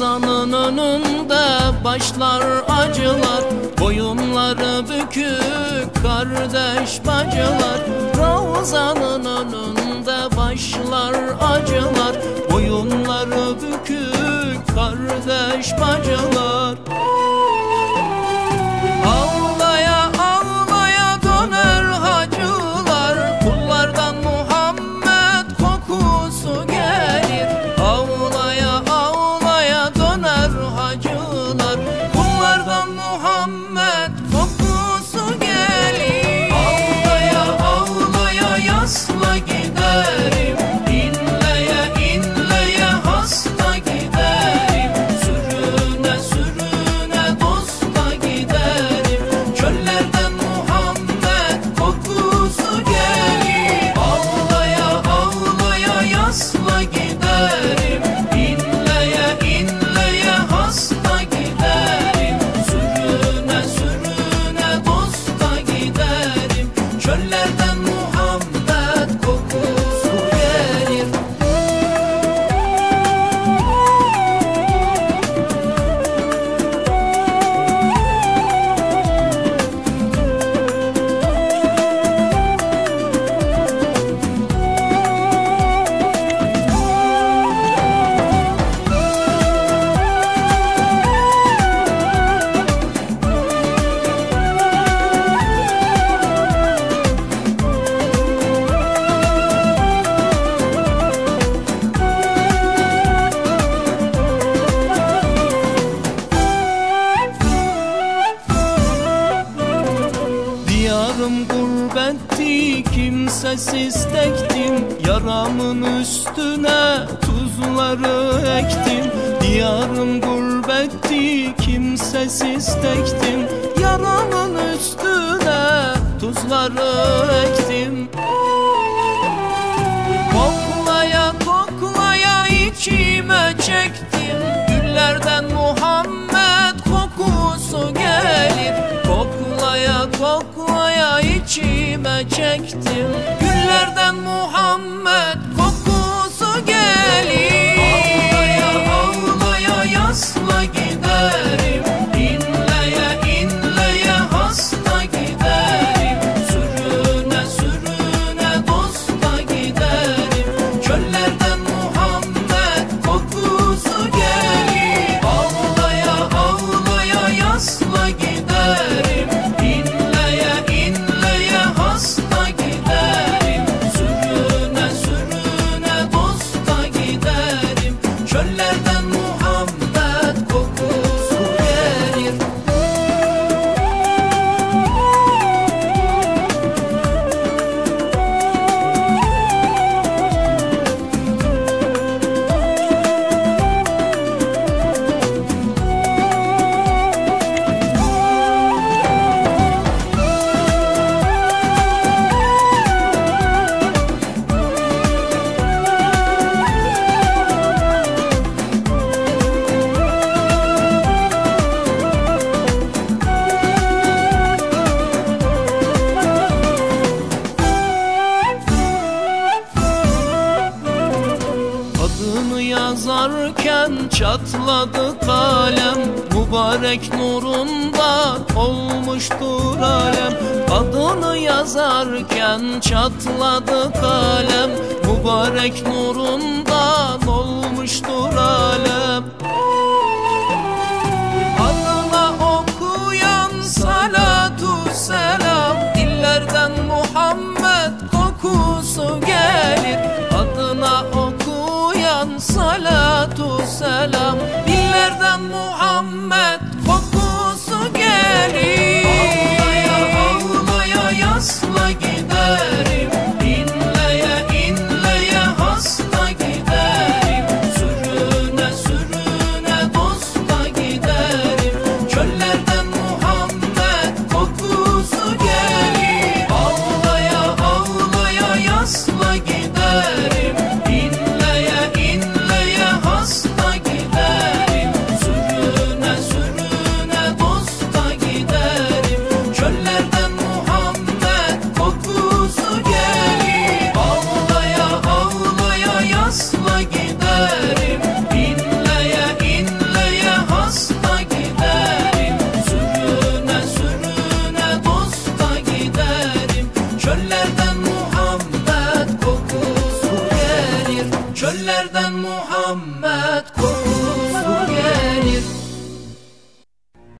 Ezanın önünde başlar acılar Boyunları bükük kardeş bacılar. Ravzanın önünde başlar acılar Boyunları bükük kardeş bacılar. etti kimsesiz tektim. Yaramın üstüne tuzları ektim. Diyarım gurbetti kimsesiz tektim. Yaramın üstüne tuzları ektim. Koklaya koklaya içime çektim. Güllerden Muhammed kokusu çektim. Günlerden muhabbet Çatladı kalem. Mübarek nurunda olmuştur alem. Adını yazarken çatladı kalem. Mübarek nurunda olmuştur alem. çöllerden